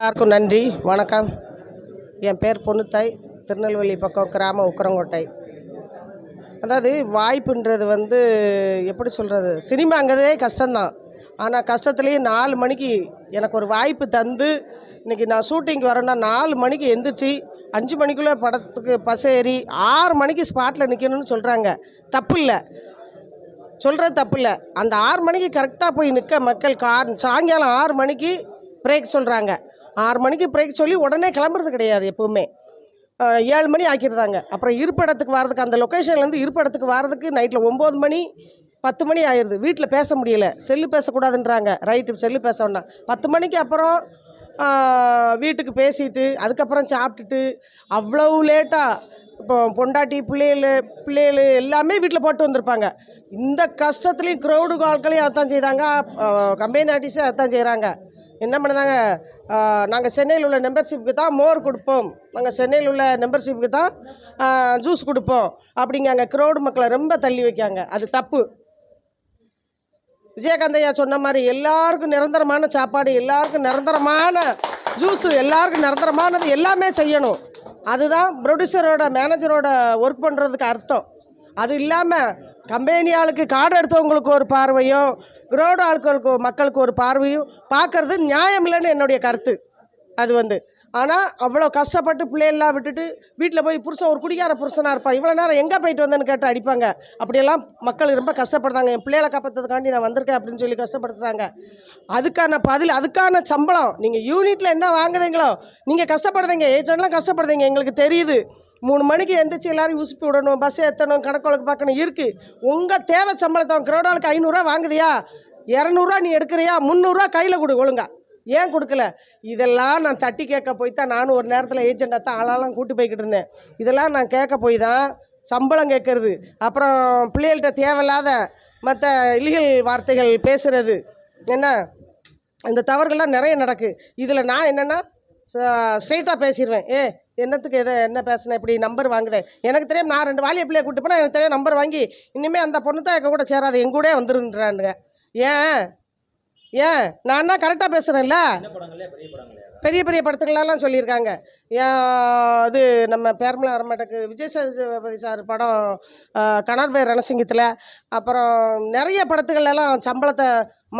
எல்லாருக்கும் நன்றி. வணக்கம். என் பேர் பொன்னுத்தாய் திருநெல்வேலி பக்கம் கிராமம் உக்கரங்கோட்டை. அதாவது வாய்ப்புன்றது வந்து எப்படி சொல்கிறது சினிமாங்கிறதே கஷ்டம்தான். ஆனால் கஷ்டத்துலேயே நாலு மணிக்கு எனக்கு ஒரு வாய்ப்பு தந்து இன்றைக்கி நான் ஷூட்டிங்க்கு வரேன்னா நாலு மணிக்கு எந்திரிச்சு அஞ்சு மணிக்குள்ளே படத்துக்கு பஸ் ஏறி ஆறு மணிக்கு ஸ்பாட்டில் நிற்கணும்னு சொல்கிறாங்க தப்பு இல்லை சொல்கிறது தப்பு இல்லை அந்த ஆறு மணிக்கு கரெக்டாக போய் நிற்க மக்கள் கார் சாயங்காலம் ஆறு மணிக்கு பிரேக் சொல்கிறாங்க ஆறு மணிக்கு பிரேக் சொல்லி உடனே கிளம்புறது கிடையாது எப்பவுமே. ஏழு மணி ஆக்கிடுறாங்க. அப்புறம் இருப்பிடத்துக்கு வரதுக்கு அந்த லொக்கேஷன்லேருந்து இருப்பிடத்துக்கு வரதுக்கு நைட்டில் ஒம்பது மணி பத்து மணி ஆயிடுது வீட்டில் பேச முடியல. செல்லு பேசக்கூடாதுன்றாங்க. ரைட்டு செல்லு பேச வேண்டாம். பத்து மணிக்கு அப்புறம் வீட்டுக்கு பேசிட்டு அதுக்கப்புறம் சாப்பிட்டுட்டு அவ்வளோ லேட்டாக இப்போ பொண்டாட்டி பிள்ளைகள் பிள்ளைகள் எல்லாமே வீட்டில் போட்டு வந்திருப்பாங்க. இந்த கஷ்டத்துலேயும் க்ரௌடு கால்களையும் அதான் செய்தாங்க. கம்பெனி ஆர்டிஸே அதான் செய்கிறாங்க என்ன பண்ணுதாங்க? நாங்கள் சென்னையில் உள்ள மெம்பர்ஷிப்புக்கு தான் மோர் கொடுப்போம். நாங்கள் சென்னையில் உள்ள மெம்பர்ஷிப்புக்கு தான் ஜூஸ் கொடுப்போம். அப்படிங்காங்க க்ரௌடு மக்களை ரொம்ப தள்ளி வைக்காங்க அது தப்பு. விஜயகாந்தையா சொன்ன மாதிரி எல்லாருக்கும் நிரந்தரமான சாப்பாடு எல்லாருக்கும் நிரந்தரமான ஜூஸு எல்லாருக்கும் நிரந்தரமானது எல்லாமே செய்யணும். அதுதான் ப்ரொடியூசரோட மேனேஜரோட ஒர்க் பண்ணுறதுக்கு அர்த்தம். அது இல்லாமல் கம்பெனி ஆளுக்கு கார்டு எடுத்தவங்களுக்கு ஒரு பார்வையும் க்ரௌடு ஆட்களுக்கு மக்களுக்கு ஒரு பார்வையும் பார்க்கறது நியாயம் இல்லைன்னு என்னுடைய கருத்து. அது வந்து. ஆனால் அவ்வளோ கஷ்டப்பட்டு பிள்ளையெல்லாம் விட்டுட்டு வீட்டில் போய் புருஷன் ஒரு குடிக்கார புருஷனாக இருப்பான். இவ்வளோ நேரம் எங்கே போயிட்டு வந்தேன்னு கேட்டு அடிப்பாங்க. அப்படியெல்லாம் மக்கள் ரொம்ப கஷ்டப்படுறாங்க. என் பிள்ளைகளை காப்பாற்றுறதுக்காண்டி நான் வந்திருக்கேன் அப்படின்னு சொல்லி கஷ்டப்படுத்துறாங்க. அதுக்கான பதில் அதுக்கான சம்பளம். நீங்கள் யூனிட்டில் என்ன வாங்குறீங்களோ நீங்கள் கஷ்டப்படுறீங்க. ஏஜென்ட்லாம் கஷ்டப்படுறீங்க. எங்களுக்கு தெரியுது. மூணு மணிக்கு எந்திரிச்சு எல்லாரும் உசுப்பி விடணும் பஸ் ஏற்றணும் கணக்கொழுக்கு பார்க்கணும் இருக்குது உங்கள் தேவை சம்பளத்தை கிரௌடாளுக்கு ஐநூறுரூவா வாங்குதியா? இரநூறுவா நீ எடுக்கிறியா? முந்நூறுரூவா கையில் கொடு ஒழுங்கா. ஏன் கொடுக்கல? இதெல்லாம் நான் தட்டி கேட்க போய் தான் நானும் ஒரு நேரத்தில் ஏஜெண்டாக தான் ஆளாலாம் கூட்டி போய்கிட்டு இருந்தேன். இதெல்லாம் நான் கேட்க போய் தான் சம்பளம் கேட்கறது. அப்புறம் பிள்ளைகள்கிட்ட தேவையில்லாத மற்ற இலிகள் வார்த்தைகள் பேசுகிறது என்ன? இந்த தவறுகள்லாம் நிறைய நடக்கு. இதில் நான் என்னென்னா ஸ்ட்ரைட்டாக பேசிடுவேன் ஏ என்னத்துக்கு எதை என்ன பேசுனேன் இப்படி நம்பர் வாங்குதேன் எனக்கு தெரியும் நான் ரெண்டு வாலிய பிள்ளைய கூட்டு போனால் எனக்கு தெரியும் நம்பர் வாங்கி இனிமேல் அந்த பொண்ணு தான் எங்கள் கூட சேராது. எங்க கூட வந்துருன்றானுங்க. ஏன்? ஏன்? நான் தான் கரெக்டாக பேசுகிறேன்ல பெரிய பெரிய படத்துங்களெல்லாம் சொல்லியிருக்காங்க. ஏன் இது நம்ம பேரமலை வரமாட்டக்கு விஜய் சேதுபதி சார் படம் கணர்பேர் ரணசிங்கத்தில் அப்புறம் நிறைய படத்துகள்லாம் சம்பளத்தை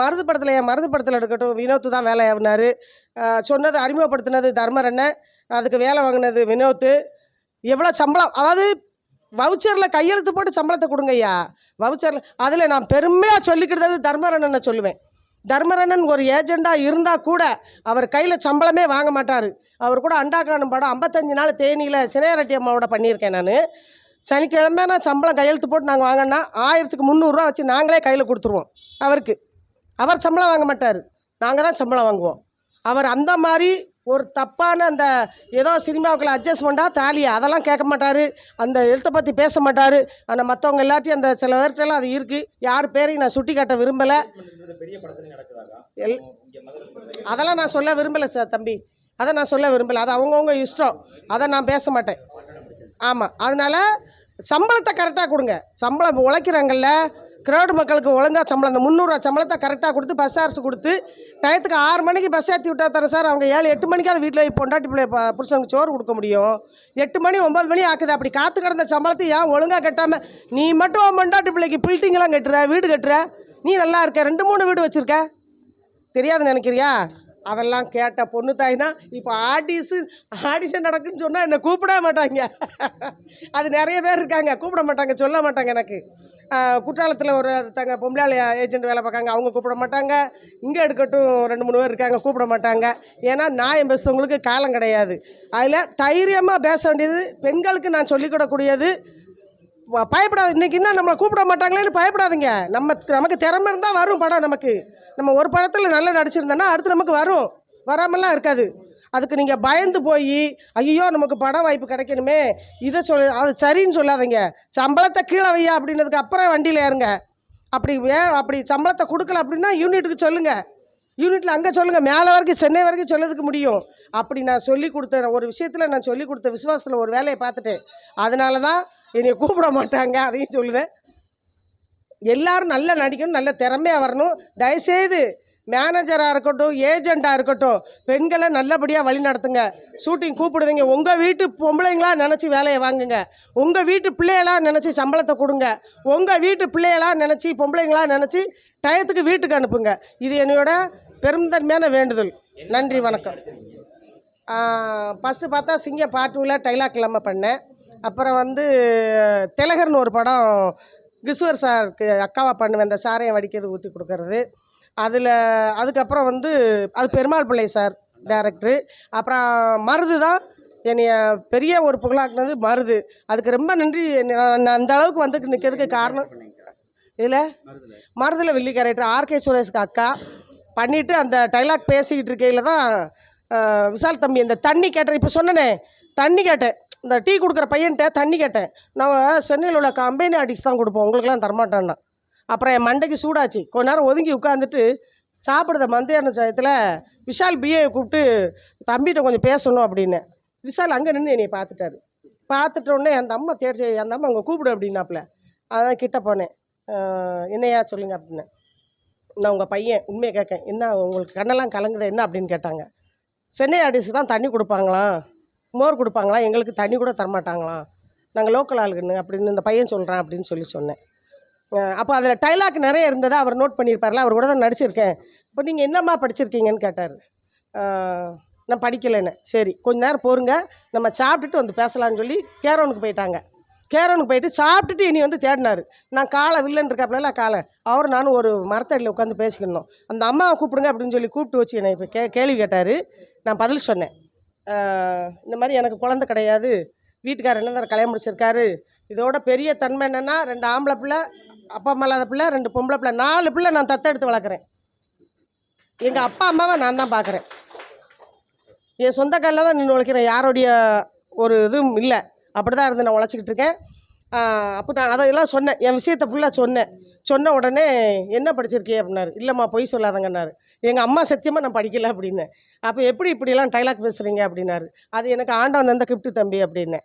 மருது படத்தில் என் மருது படத்தில் எடுக்கட்டும் வினோத்து தான் வேலை ஆகினார் சொன்னது அறிமுகப்படுத்தினது தர்மரண்ணன் அதுக்கு வேலை வாங்கினது வினோத்து. எவ்வளோ சம்பளம்? அதாவது வவுச்சரில் கையெழுத்து போட்டு சம்பளத்தை கொடுங்க ஐயா. வவுச்சரில் அதில் நான் பெருமையாக சொல்லிக்கிட்டது தர்மரண்ணனை சொல்லுவேன். தர்மரண்ணன் ஒரு ஏஜெண்டாக இருந்தால் கூட அவர் கையில் சம்பளமே வாங்க மாட்டார். அவர் கூட அண்டாக்கானும் படம் ஐம்பத்தஞ்சு நாள் தேனியில் சினையரட்டி அம்மாவோட பண்ணியிருக்கேன் நான். சனிக்கிழமை நான் சம்பளம் கையெழுத்து போட்டு நாங்கள் வாங்கினா ஆயிரத்துக்கு முந்நூறுரூவா வச்சு நாங்களே கையில் கொடுத்துருவோம் அவருக்கு. அவர் சம்பளம் வாங்க மாட்டார். நாங்கள் தான் சம்பளம் வாங்குவோம். அவர் அந்த மாதிரி ஒரு தப்பான அந்த ஏதோ சினிமாவுக்குள்ள அட்ஜஸ்ட்மெண்ட்டாக தாலியா அதெல்லாம் கேட்க மாட்டார். அந்த எழுத்தை பற்றி பேச மாட்டார். ஆனால் மற்றவங்க எல்லாத்தையும் அந்த சில பேர்கிட்டலாம் அது இருக்குது யார் பேரையும் நான் சுட்டி காட்ட விரும்பலை. எல் அதெல்லாம் நான் சொல்ல விரும்பலை சார் தம்பி. அதை நான் சொல்ல விரும்பலை. அது அவங்கவுங்க இஷ்டம். அதை நான் பேச மாட்டேன். ஆமாம் அதனால் சம்பளத்தை கரெக்டாக கொடுங்க. சம்பளம் உழைக்கிறாங்கல்ல கிரௌடு மக்களுக்கு ஒழுங்காக சம்பளம் அந்த முந்நூறுரூவா சம்பளத்தை கரெக்டாக கொடுத்து பஸ் அரசு கொடுத்து டயத்துக்கு ஆறு மணிக்கு பஸ் ஏற்றி விட்டா தரேன் சார் அவங்க ஏழு எட்டு மணிக்காவது வீட்டில் பொண்டாட்டி பிள்ளை ப- புருஷனுக்கு சோறு கொடுக்க முடியும். எட்டு மணி ஒம்பது மணி ஆக்குது. அப்படி காத்து கிடந்த சம்பளத்தை ஏன் ஒழுங்காக கட்டாமல் நீ மட்டும் பொண்டாட்டி பிள்ளைக்கு பில்டிங்லாம் கட்டுற வீடு கட்டுற? நீ நல்லா இருக்க. ரெண்டு மூணு வீடு வச்சுருக்க? தெரியாது நினைக்கிறியா? அதெல்லாம் கேட்ட பொண்ணு தாய்னா இப்போ ஆடிஷன் ஆடிஷன் நடக்குன்னு சொன்னால் என்னை கூப்பிடவே மாட்டாங்க. அது நிறைய பேர் இருக்காங்க. கூப்பிட மாட்டாங்க சொல்ல மாட்டாங்க எனக்கு. குற்றாலத்தில் ஒரு தங்க பொம்பளை ஏஜென்ட் வேலை பார்க்காங்க அவங்க கூப்பிட மாட்டாங்க. இங்கே எடுக்கட்டும் ரெண்டு மூணு பேர் இருக்காங்க கூப்பிட மாட்டாங்க. ஏன்னா நான் பேசுறவங்களுக்கு காலம் கிடையாது. அதில் தைரியமாக பேச வேண்டியது பெண்களுக்கு நான் சொல்லிக்கூடக்கூடியது வ- பயப்படாது இன்றைக்கி என்ன நம்மளை கூப்பிட மாட்டாங்களேன்னு பயப்படாதீங்க. நம்ம நமக்கு திறமை இருந்தால் வரும் படம் நமக்கு. நம்ம ஒரு படத்தில் நல்லா நடிச்சிருந்தோன்னா அடுத்து நமக்கு வரும். வராமலாம் இருக்காது. அதுக்கு நீங்கள் பயந்து போய் ஐயோ நமக்கு பட வாய்ப்பு கிடைக்கணுமே இதை சொல் அது சரின்னு சொல்லாதீங்க. சம்பளத்தை கீழே வையா அப்படின்னதுக்கு அப்புறம் வண்டியில் ஏறுங்க. அப்படி வே அப்படி சம்பளத்தை கொடுக்கல அப்படின்னா யூனிட்டுக்கு சொல்லுங்கள் யூனிட்டில் அங்கே சொல்லுங்கள் மேலே வரைக்கும் சென்னை வரைக்கும் சொல்லதுக்கு முடியும். அப்படி நான் சொல்லி கொடுத்த ஒரு விஷயத்தில் நான் சொல்லி கொடுத்த விசுவாசத்தில் ஒரு வேலையை பார்த்துட்டேன். அதனால தான் என்னை கூப்பிட மாட்டாங்க அதையும் சொல்லுவேன். எல்லாரும் நல்லா நடிக்கணும் நல்ல திறமையாக வரணும். தயவுசெய்து மேனேஜராக இருக்கட்டும் ஏஜெண்ட்டாக இருக்கட்டும் பெண்களை நல்லபடியாக வழி நடத்துங்க. ஷூட்டிங் கூப்பிடுதுங்க உங்கள் வீட்டு பொம்பளைங்களா நினச்சி வேலையை வாங்குங்க. உங்கள் வீட்டு பிள்ளைகளா நினச்சி சம்பளத்தை கொடுங்க. உங்கள் வீட்டு பிள்ளைகளாக நினச்சி பொம்பளைங்களா நினச்சி டயத்துக்கு வீட்டுக்கு அனுப்புங்க. இது என்னோட பெருந்தன்மையான வேண்டுதல். நன்றி வணக்கம். ஃபஸ்ட்டு பார்த்தா சிங்க பார்ட் டூவில் டைலாக் இல்லாமல் பண்ணேன். அப்புறம் வந்து திலகர்னு ஒரு படம் கிஷோர் சாருக்கு அக்காவா பண்ணுவேன் இந்த சாரையும் வடிக்கிறது ஊற்றி கொடுக்கறது. அதில் அதுக்கப்புறம் வந்து அது பெருமாள் பிள்ளை சார் டேரக்டரு அப்புறம் மருது தான் என்னைய பெரிய ஒரு புகழாக்குனது மருது. அதுக்கு ரொம்ப நன்றி. நான் அந்த அளவுக்கு வந்து நிற்கிறதுக்கு காரணம் இதில் மருதில் வில்லி கேரக்டர். ஆர்கே சுரேஷ்க்கு அக்கா. பண்ணிவிட்டு அந்த டைலாக் பேசிக்கிட்டு இருக்கையில் தான் விஷால் விசால் தம்பி இந்த தண்ணி கேட்டேன் இப்போ சொன்னனே தண்ணி கேட்டேன். இந்த டீ கொடுக்குற பையன்கிட்ட தண்ணி கேட்டேன். நான் சென்னையில் உள்ள கம்பெனி அடிக்ஸ் தான் கொடுப்போம். உங்களுக்குலாம் தரமாட்டேன்னா. அப்புறம் என் மண்டைக்கு சூடாச்சு. கொஞ்ச நேரம் ஒதுங்கி உட்காந்துட்டு சாப்பிடுத மத்தியான சாயத்தில் விஷால் பிஏ கூப்பிட்டு தம்பிகிட்ட கொஞ்சம் பேசணும் அப்படின்னு. விஷால் அங்கே நின்று என்னை பார்த்துட்டாரு. பார்த்துட்டோடனே அந்த அம்மா தேர்ச்சி அந்த அம்மா அங்கே கூப்பிடு அப்படின்னாப்புல. அதான் கிட்ட போனேன். என்னையா சொல்லுங்க அப்படின்னு. நான் உங்கள் பையன் உண்மையை கேட்கேன். என்ன உங்களுக்கு கண்ணெல்லாம் கலங்குது? என்ன? அப்படின்னு கேட்டாங்க. சென்னை அடிஸுக்கு தான் தண்ணி கொடுப்பாங்களாம். மோர் கொடுப்பாங்களாம் எங்களுக்கு தண்ணி கூட தரமாட்டாங்களாம். நாங்கள் லோக்கல் ஆளுக்குன்னு அப்படின்னு இந்த பையன் சொல்கிறான் அப்படின்னு சொல்லி சொன்னேன். அப்போ அதில் டைலாக் நிறைய இருந்ததை அவர் நோட் பண்ணியிருப்பார்ல அவர் கூட தான் நடிச்சிருக்கேன். இப்போ நீங்கள் என்னம்மா படிச்சிருக்கீங்கன்னு கேட்டார். நான் படிக்கலைன்னு. சரி கொஞ்ச நேரம் போருங்க நம்ம சாப்பிட்டுட்டு வந்து பேசலாம்னு சொல்லி கேரோனுக்கு போயிட்டாங்க. கேரோனுக்கு போயிட்டு சாப்பிட்டுட்டு இனி வந்து தேடினார். நான் காலை வில்லன் இருக்காப்புல காலை. அவர் நானும் ஒரு மரத்தடியில் உட்காந்து பேசிக்கணும் அந்த அம்மாவை கூப்பிடுங்க அப்படின்னு சொல்லி கூப்பிட்டு வச்சு என்னை இப்போ கே கேள்வி கேட்டார். நான் பதில் சொன்னேன். இந்த மாதிரி எனக்கு குழந்தை கிடையாது. வீட்டுக்காரர் என்ன கல்யாணம் முடிச்சிருக்காரு. இதோட பெரிய தன்மை என்னென்னா ரெண்டு ஆம்பளை பிள்ளை அப்பா அம்மா இல்லாத பிள்ளை ரெண்டு பொம்பளை பிள்ளை. நாலு பிள்ளை நான் தத்தெடுத்து வளர்க்குறேன். எங்கள் அப்பா அம்மாவை நான் தான் பார்க்குறேன். என் சொந்த காலில் தான் நின்று உழைக்கிறேன் யாருடைய ஒரு இதுவும் இல்லை. அப்படி தான் இருந்து நான் உழைச்சிக்கிட்டு இருக்கேன். அப்போ நான் அதையெல்லாம் சொன்னேன். என் விஷயத்தை ஃபுல்லாக சொன்னேன். சொன்ன உடனே என்ன படிச்சிருக்கே அப்படின்னாரு. இல்லைம்மா பொய் சொல்லாதங்கன்னாரு. எங்கள் அம்மா சத்தியமாக நான் படிக்கல அப்படின்னு. அப்போ எப்படி இப்படிலாம் டைலாக் பேசுகிறீங்க அப்படின்னாரு. அது எனக்கு ஆண்டவன் தந்த கிஃப்ட்டு தம்பி அப்படின்னேன்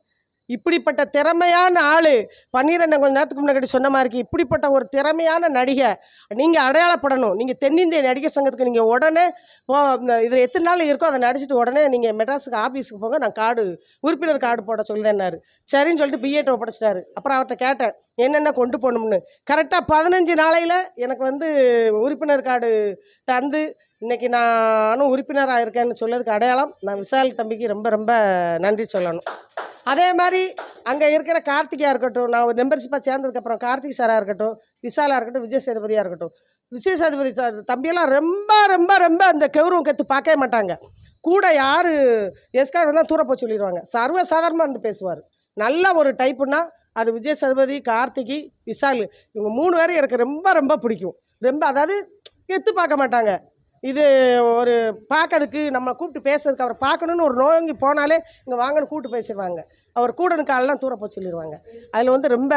இப்படிப்பட்ட திறமையான ஆள். பன்னீரண்ண கொஞ்ச நேரத்துக்கு முன்னாடி சொன்ன மாதிரி இப்படிப்பட்ட ஒரு திறமையான நடிகை. நீங்கள் அடையாளப்படணும். நீங்கள் தென்னிந்திய நடிகர் சங்கத்துக்கு நீங்கள் உடனே இதில் எத்தனை நாள் இருக்கோ அதை நடிச்சிட்டு உடனே நீங்கள் மெட்ராஸுக்கு ஆஃபீஸுக்கு போங்க. நான் கார்டு உறுப்பினர் கார்டு போட சொல்லுதேன்னாரு சரின்னு சொல்லிட்டு பிஏட்டை ஒப்படைச்சிட்டாரு அப்புறம் அவர்கிட்ட கேட்டேன் என்னென்ன கொண்டு போகணும்னு. கரெக்டாக பதினஞ்சு நாளையில் எனக்கு வந்து உறுப்பினர் கார்டு தந்து இன்னைக்கு நானும் உறுப்பினராக இருக்கேன்னு சொல்லதுக்கு அடையாளம் நான் விஷால் தம்பிக்கு ரொம்ப ரொம்ப நன்றி சொல்லணும். அதே மாதிரி அங்கே இருக்கிற கார்த்திகையாக இருக்கட்டும் நான் ஒரு மெம்பர்ஷிப்பாக சேர்ந்ததுக்கப்புறம் கார்த்திக் சாராக இருக்கட்டும் விஷாலாக இருக்கட்டும் விஜய் சேதுபதியாக இருக்கட்டும் விஜய் சேதுபதி சார் தம்பியெல்லாம் ரொம்ப ரொம்ப ரொம்ப அந்த கௌரவம் கற்று பார்க்கவே மாட்டாங்க. கூட யார் எஸ்கார் வந்தால் தூர போய் சொல்லிடுவாங்க சர்வ சாதாரணமாக வந்து பேசுவார். நல்ல ஒரு டைப்புன்னா அது விஜய் சதுபதி கார்த்திகி விஷால் இவங்க மூணு பேரும் எனக்கு ரொம்ப ரொம்ப பிடிக்கும். ரொம்ப அதாவது எத்து பார்க்க மாட்டாங்க. இது ஒரு பார்க்கறதுக்கு நம்ம கூப்பிட்டு பேசுறதுக்கு அவரை பார்க்கணுன்னு ஒரு நோங்கி போனாலே இங்கே வாங்கன்னு கூப்பிட்டு பேசிடுவாங்க. அவர் கூடனு காலெலாம் தூர போய் சொல்லிடுவாங்க. அதில் வந்து ரொம்ப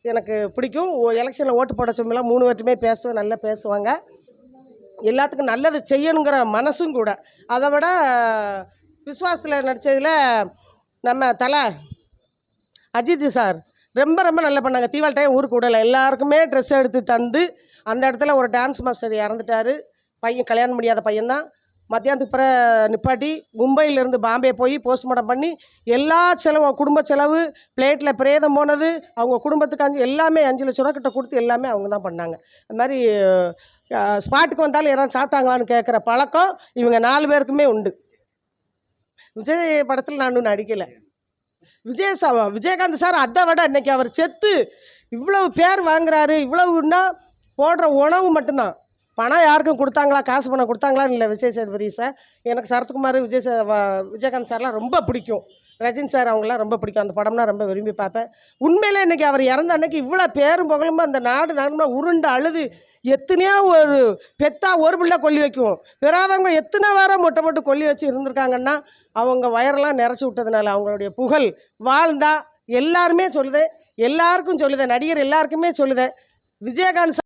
எனக்கு பிடிக்கும். எலெக்ஷனில் ஓட்டு போட சமயம்லாம் மூணு பேர்ட்டுமே பேசுவேன் நல்லா பேசுவாங்க. எல்லாத்துக்கும் நல்லது செய்யணுங்கிற மனசும் கூட. அதை விட விஸ்வாசத்தில் நடித்ததில் நம்ம தலை அஜித் சார் ரொம்ப ரொம்ப நல்லா பண்ணாங்க. தீபாவளி டைம் ஊருக்கு விடலை. எல்லாருக்குமே ட்ரெஸ் எடுத்து தந்து அந்த இடத்துல ஒரு டான்ஸ் மாஸ்டர் இறந்துட்டாரு. பையன் கல்யாணம் முடியாத பையன்தான். மத்தியானத்துக்கு பிற நிப்பாட்டி மும்பையிலேருந்து பாம்பே போய் போஸ்ட்மார்ட்டம் பண்ணி எல்லா செலவு குடும்ப செலவு பிளேட்டில் பிரேதம் போனது அவங்க குடும்பத்துக்கு அஞ்சு எல்லாமே அஞ்சு லட்ச ரூபா கிட்ட கொடுத்து எல்லாமே அவங்க தான் பண்ணாங்க. அது மாதிரி ஸ்பாட்டுக்கு வந்தாலும் யாராவது சாப்பிட்டாங்களான்னு கேட்குற பழக்கம் இவங்க நாலு பேருக்குமே உண்டு. விஜய் படத்தில் நான் இன்னும் நடிக்கலை. விஜய் சா விஜயகாந்த் சார் அதை விட இன்றைக்கி அவர் செத்து இவ்வளவு பேர் வாங்குறாரு இவ்வளவுன்னா போடுற உணவு மட்டும்தான். பணம் யாருக்கும் கொடுத்தாங்களா? காசு பணம் கொடுத்தாங்களான்னு இல்லை விஜய் சேதுபதி சார். எனக்கு சரத்குமார் விஜய் சே வ- விஜயகாந்த் சார்லாம் ரொம்ப பிடிக்கும். ரஜினி சார் அவங்களாம் ரொம்ப பிடிக்கும். அந்த படம்னா ரொம்ப விரும்பி பார்ப்பேன். உண்மையிலே இன்றைக்கி அவர் இறந்த அன்னைக்கு இவ்வளோ பேரும் புகழும் அந்த நாடு நன்மை உருண்டு அழுது. எத்தனையோ ஒரு பெத்தா ஒரு பிள்ளை கொல்லி வைக்கும். பெறாதவங்க எத்தனை வேற மொட்டை போட்டு கொல்லி வச்சு இருந்திருக்காங்கன்னா அவங்க வயரெல்லாம் நிறச்சி விட்டதுனால அவங்களுடைய புகழ் வாழ்ந்தா எல்லாருமே சொல்லுதேன். எல்லாருக்கும் சொல்லுதேன். நடிகர் எல்லாருக்குமே சொல்லுதேன். விஜயகாந்த்